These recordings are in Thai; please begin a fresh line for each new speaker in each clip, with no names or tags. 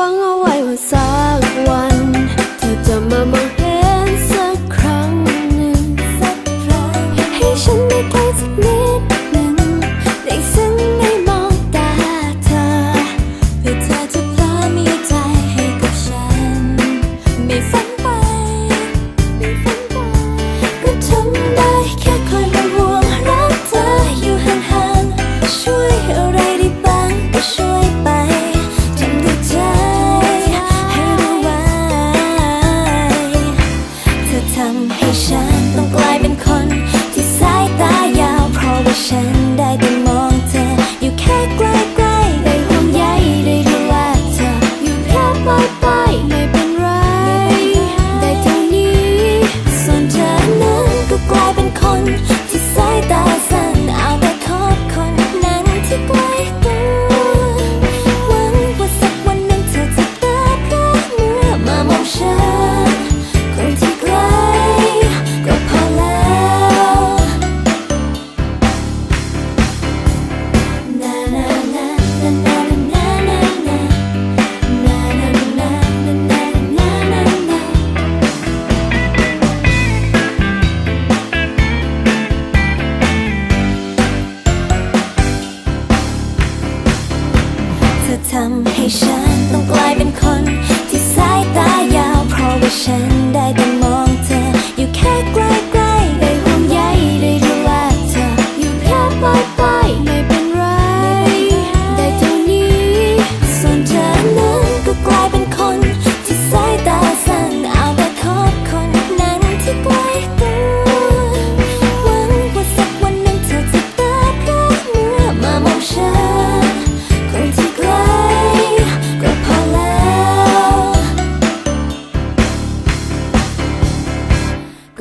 วังเอาไว้ว่าสักวัน เธอจะมามอง ทำให้ฉันต้องกลายเป็นคน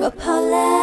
็พอแล้ว